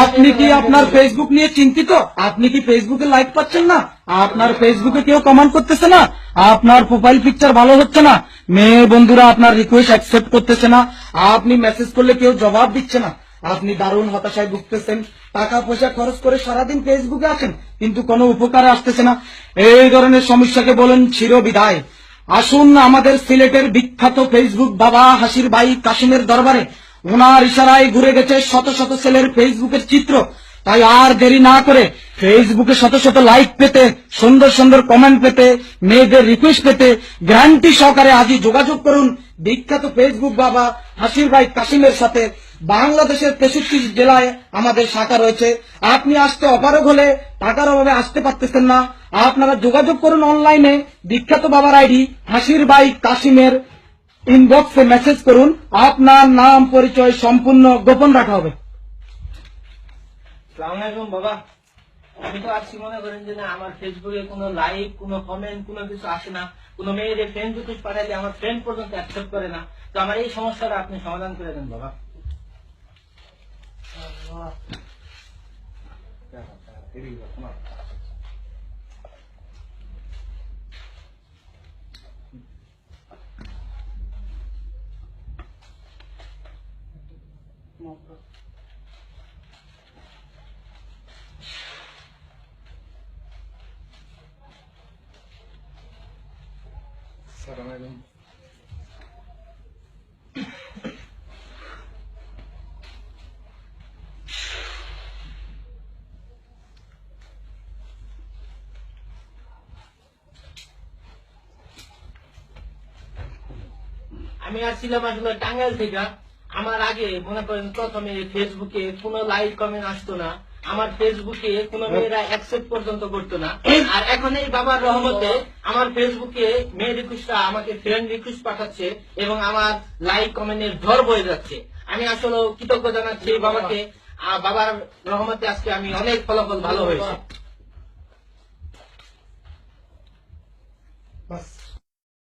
আপনি কি আপনার ফেসবুক নিয়ে চিন্তিত? আপনি কি ফেসবুকে লাইক পাচ্ছেন না? আপনার ফেসবুকে কেউ কমেন্ট করতেছে না? আপনার প্রোফাইল পিকচার ভালো হচ্ছে না? মেয়ে বন্ধুরা, আপনার রিকোয়েস্ট অ্যাকসেপ্ট করতেছে না? আপনি মেসেজ করলে কেউ জবাব দিচ্ছে না? আপনি দারুণ হতাশায় ভুগতেছেন। টাকা পয়সা খরচ করে সারাদিন ফেসবুকে আছেন, কিন্তু কোনো উপকারে আসতেছে না। এই ধরনের সমস্যাকে বলেন চিরবিদায়। আসুন আমাদের সিলেটের বিখ্যাত ফেসবুক বাবা হাসির ভাই কাশিমের দরবারে ওনার ইশারায় ঘুরে গেছে শত শত ছেলের ফেসবুকের চিত্র। তাই আর দেরি না করে ফেসবুকে শত শত লাইক পেতে, সুন্দর সুন্দর কমেন্ট পেতে, মেয়েদের রিকোয়েস্ট পেতে গ্যারান্টি সহকারে আজই যোগাযোগ করুন বিখ্যাত ফেসবুক বাবা হাসির ভাই কাসিমের সাথে। বাংলাদেশের তেষট্টি জেলায় আমাদের শাখা রয়েছে। আপনি আসতে অপারগ হলে টাকার অভাবে আসতে পারতেছেন না। আপনারা যোগাযোগ করুন অনলাইনে বিখ্যাত বাবার আইডি হাসির ভাই কাশিমের ইনবক্সে মেসেজ করুন আপনার নাম পরিচয় সম্পূর্ণ গোপন রাখা হবে। সালামালাইকুম বাবা। আমি তো আজকে মনে করেন যে না আমার ফেসবুকে কোনো লাইক কোনো কমেন্ট কোনো কিছু আসে না। কোনো মেয়েদের ফ্রেন্ড রিকোয়েস্ট পাঠাইলে আমার ফ্রেন্ড পর্যন্ত অ্যাকসেপ্ট করে না। তো আমার এই সমস্যাটা আপনি সমাধান করে দেন বাবা। আমি আসছিলাম আসলে টাঙ্গাইল থেকে। আমার আগে মনে করেন প্রথমে ফেসবুকে কোনো লাইক কমেন্ট আসতো না। আমার ফেসবুকে কোনো মেয়েরা অ্যাকসেপ্ট পর্যন্ত করতো না। আর এখন এই বাবার রহমতে আমার ফেসবুকে মেয়ে রিকোয়েস্টটা আমাকে ফ্রেন্ড রিকোয়েস্ট পাঠাচ্ছে এবং আমার লাইক কমেন্টের ঝড় বয়ে যাচ্ছে। আমি আসলে কৃতজ্ঞ জানাচ্ছি এই বাবাকে। বাবার রহমতে আজকে আমি অনেক ফলাফল ভালো হয়েছে।